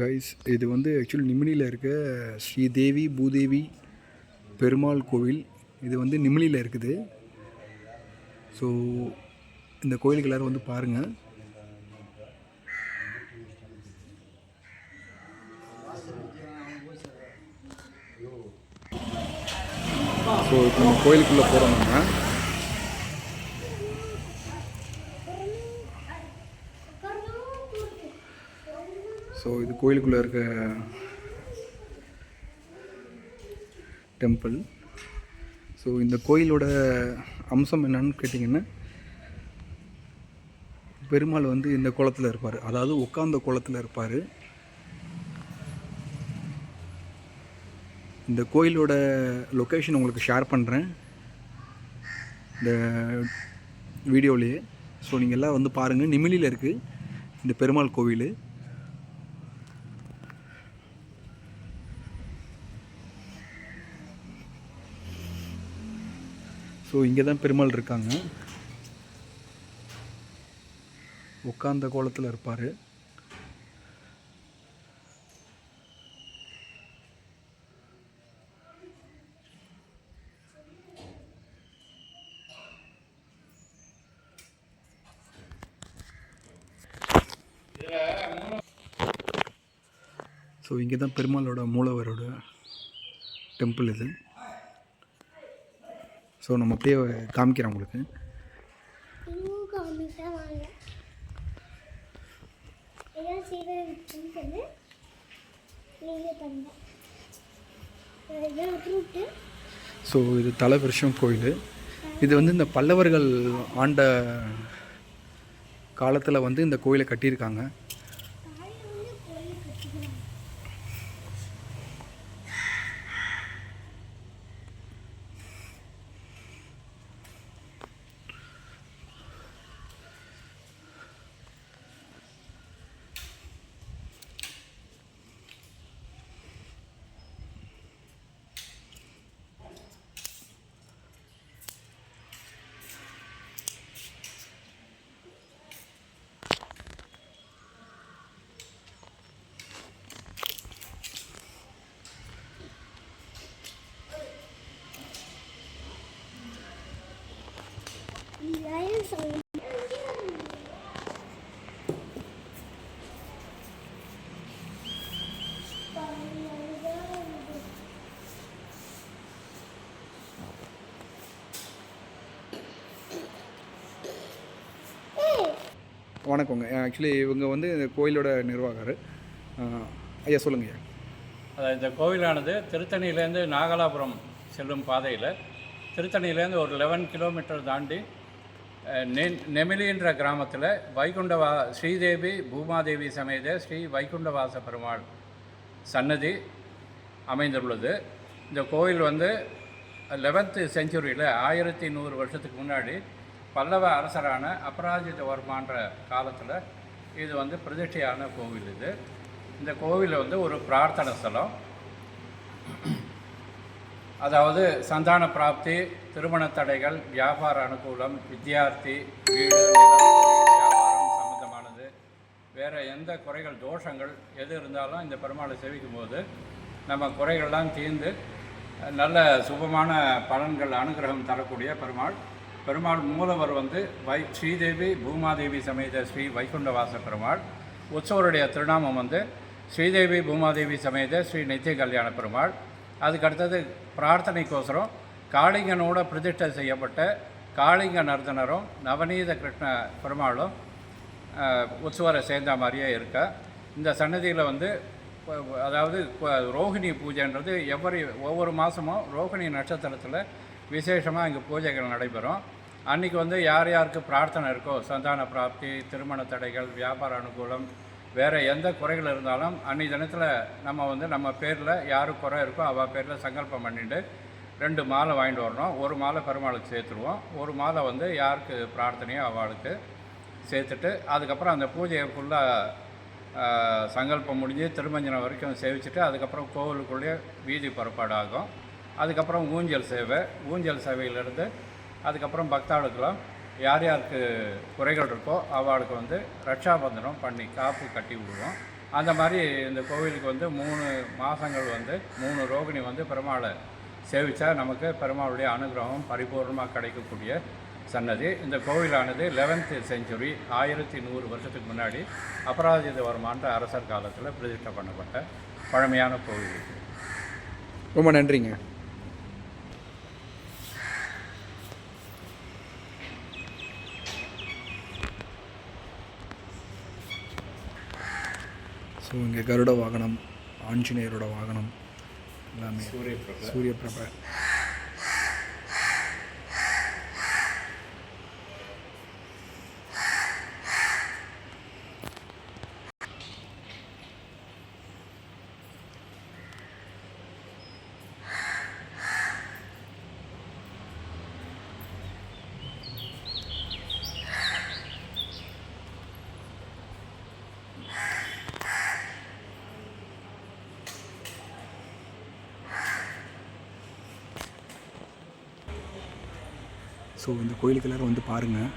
Guys இது வந்து actually நிமினியில் இருக்க ஸ்ரீதேவி பூதேவி பெருமாள் கோவில். இது வந்து நிமினியில் இருக்குது. ஸோ இந்த கோயிலுக்கு எல்லோரும் வந்து பாருங்கள் ஸோ இப்போ நம்ம கோயிலுக்குள்ளே போகிறோம் நம்ம. ஸோ இது கோயிலுக்குள்ளே இருக்க டெம்பிள் ஸோ இந்த கோயிலோட அம்சம் என்னன்னு கேட்டிங்கன்னா பெருமாள் வந்து இந்த குளத்தில் இருப்பார். அதாவது உட்காந்த குளத்தில் இருப்பார். இந்த கோயிலோட லொக்கேஷன் உங்களுக்கு ஷேர் பண்ணுறேன் இந்த வீடியோலேயே ஸோ நீங்கள் எல்லாம் வந்து பாருங்கள் நிமிலியில் இருக்குது இந்த பெருமாள் கோவில். ஸோ இங்கே தான் பெருமாள் இருக்காங்க. உட்காந்த கோலத்தில் இருப்பார். ஸோ இங்கே தான் பெருமாளோட மூலவரோட டெம்பிள் இது. ஸோ நம்ம அப்படியே காமிக்கிறேன் உங்களுக்கு. ஸோ இது தலை வருஷம் கோயில். இது வந்து இந்த பல்லவர்கள் ஆண்ட காலத்தில் வந்து இந்த கோயிலை கட்டியிருக்காங்க. வணக்கங்க. ஆக்சுவலி இவங்க வந்து இந்த கோயிலோட நிர்வாகர். ஐயா சொல்லுங்க ஐயா. அதாவது இந்த கோவிலானது திருத்தணியிலேருந்து நாகலாபுரம் செல்லும் பாதையில் திருத்தணியிலேருந்து ஒரு லெவன் கிலோமீட்டர் தாண்டி நெ- நெமிலின்ற கிராமத்தில் வைகுண்டவா ஸ்ரீதேவி பூமாதேவி சமேத ஸ்ரீ வைகுண்டவாச பெருமாள் சன்னதி அமைந்துள்ளது. இந்த கோயில் வந்து லெவன்த்து செஞ்சுரியில் ஆயிரத்தி நூறு வருஷத்துக்கு முன்னாடி பல்லவ அரசரான அபராஜிதவர்மான்ற காலத்தில் இது வந்து பிரதிஷ்டையான கோவில் இது. இந்த கோவில் வந்து ஒரு பிரார்த்தனை ஸ்தலம். அதாவது சந்தான பிராப்தி திருமண தடைகள் வியாபார அனுகூலம் வித்தியார்த்தி வீடு வியாபாரம் சம்பந்தமானது. வேறு எந்த குறைகள் தோஷங்கள் எது இருந்தாலும் இந்த பெருமாளை சேவிக்கும் போது நம்ம குறைகள்லாம் தீர்ந்து நல்ல சுபமான பலன்கள் அனுகிரகம் தரக்கூடிய பெருமாள். பெருமாள் மூலவர் வந்து வை ஸ்ரீதேவி பூமாதேவி சமேத ஸ்ரீ வைகுண்டவாச பெருமாள். உற்சவருடைய திருநாமம் வந்து ஸ்ரீதேவி பூமாதேவி சமேத ஸ்ரீ நித்திய கல்யாண பெருமாள். அதுக்கு அடுத்தது பிரார்த்தனைக்கோசரம் காளிங்கனோட பிரதிஷ்டை செய்யப்பட்ட காளிங்க நர்தனரும் நவநீத கிருஷ்ண பெருமாளும் உற்சவரை சேர்ந்த மாதிரியே இருக்க. இந்த சன்னதியில் வந்து அதாவது இப்போ ரோகிணி பூஜைன்றது எவ்வரி ஒவ்வொரு மாதமும் ரோகிணி நட்சத்திரத்தில் விசேஷமாக இங்கே பூஜைகள் நடைபெறும். அன்றைக்கி வந்து யார் யாருக்கு பிரார்த்தனை இருக்கோ சந்தான பிராப்தி திருமண தடைகள் வியாபார அனுகூலம் வேறு எந்த குறைகள் இருந்தாலும் அன்றைய தினத்தில் நம்ம வந்து நம்ம பேரில் யார் குறை இருக்கோ அவள் பேரில் சங்கல்பம் பண்ணிட்டு ரெண்டு மாலை வாங்கிட்டு வரணும். ஒரு மாலை பெருமாளுக்கு சேர்த்துருவோம். ஒரு மாலை வந்து யாருக்கு பிரார்த்தனையோ அவளுக்கு சேர்த்துட்டு அதுக்கப்புறம் அந்த பூஜையை ஃபுல்லாக சங்கல்பம் முடிஞ்சு திருமஞ்சனம் வரைக்கும் சேவிச்சுட்டு அதுக்கப்புறம் கோவிலுக்குள்ளேயே வீதி புறப்பாடு ஆகும் அதுக்கப்புறம் ஊஞ்சல் சேவை. ஊஞ்சல் சேவையிலேருந்து அதுக்கப்புறம் பக்தாளுக்கெல்லாம் யார் யாருக்கு குறைகள் இருக்கோ அவளுக்கு வந்து ரட்சாபந்தனம் பண்ணி காப்பு கட்டி விடுவோம். அந்த மாதிரி இந்த கோவிலுக்கு வந்து மூணு மாதங்கள் வந்து மூணு ரோகிணி வந்து பெருமாளை சேவிச்சா நமக்கு பெருமாளுடைய அனுகிரகம் பரிபூர்ணமாக கிடைக்கக்கூடிய சன்னதி. இந்த கோவிலானது லெவன்த்து செஞ்சுரி ஆயிரத்தி நூறு வருஷத்துக்கு முன்னாடி அபராஜிதவர்மான்ற அரசர் காலத்தில் பிரதிஷ்டை பண்ணப்பட்ட பழமையான கோவில் ரொம்ப நன்றிங்க. ஸோ இங்கே கருட வாகனம் ஆஞ்சநேயரோட வாகனம் எல்லாமே. சூரிய பிரபு சூரிய பிரபை ஸோ இந்த கோயிலுக்கு எல்லோரும் வந்து பாருங்கள்